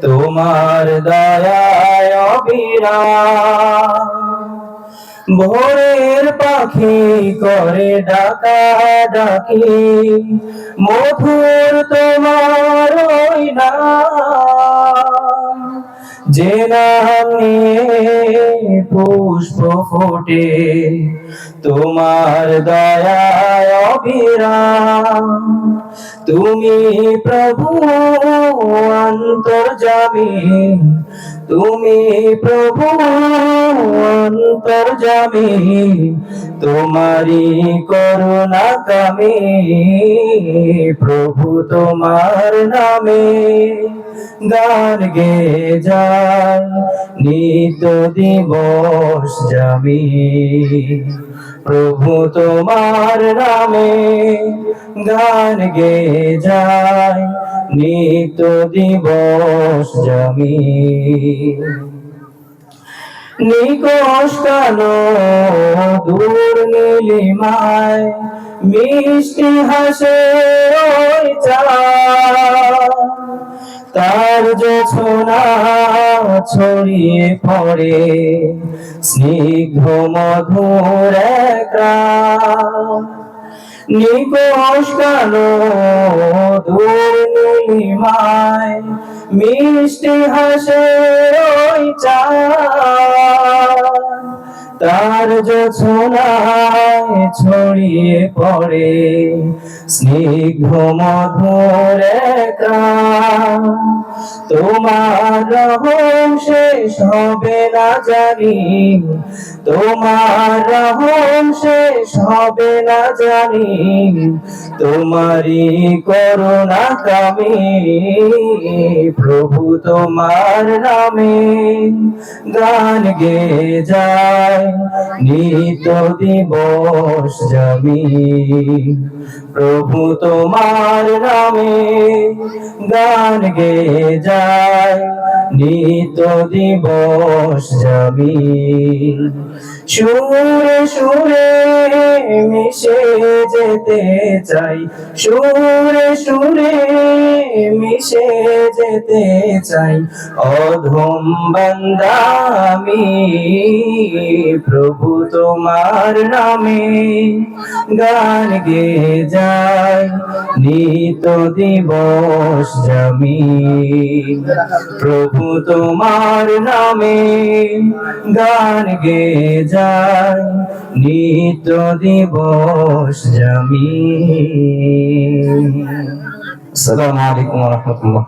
তোমার দয়ায় অবিরাম ভোরের পাখি করে ডাকা ডাকি, মধুর তোমার ওই নাম। যে পুষ্প ফোটে, তোমার দয়ায় অবিরাম। তুমি প্রভু অন্তর্জামী তুমি প্রভু অন্তর অন্তর্জামী তোমারি করুণা কামি প্রভু তোমার নামে। গান গে যায়। নিত দিবস জামি। প্রভু তোমার নামে গান গে যায়। নিত দিবস জামি। নিকশ কালো দূর নীলিমায় মিষ্টি হাসে ওই চাঁদ। তার যোছনা ছড়িয়ে পড়ে স্নিগ্ধ মধুর নিকোষ কালো দূর মিষ্টি হাসে ওই চাঁদ। তার জোছনায় ছড়িয়ে পড়ে, স্নিগ্ধ মধুর তোমার রহম শেষ হবে না জানি, তোমার রহম শেষ হবে না জানি। তোমারি করুণা কামে, প্রভু তোমার নামে গান গে যায়। নিত দিবস জমি প্রভু তোমার নামে গান গে যায়। নিত দিবস জমি সুরে সুরে মিশে যেতে চাই। সুরে সুরে মিশে যেতে চাই। অধম বান্দামি, প্রভু তোমার নামে গান গে যায়। নিত দিবস জমি প্রভু তোমার নামে গান গে যায়। নিত দিবস জমি আসসালামু আলাইকুম রহমতুল্লাহ।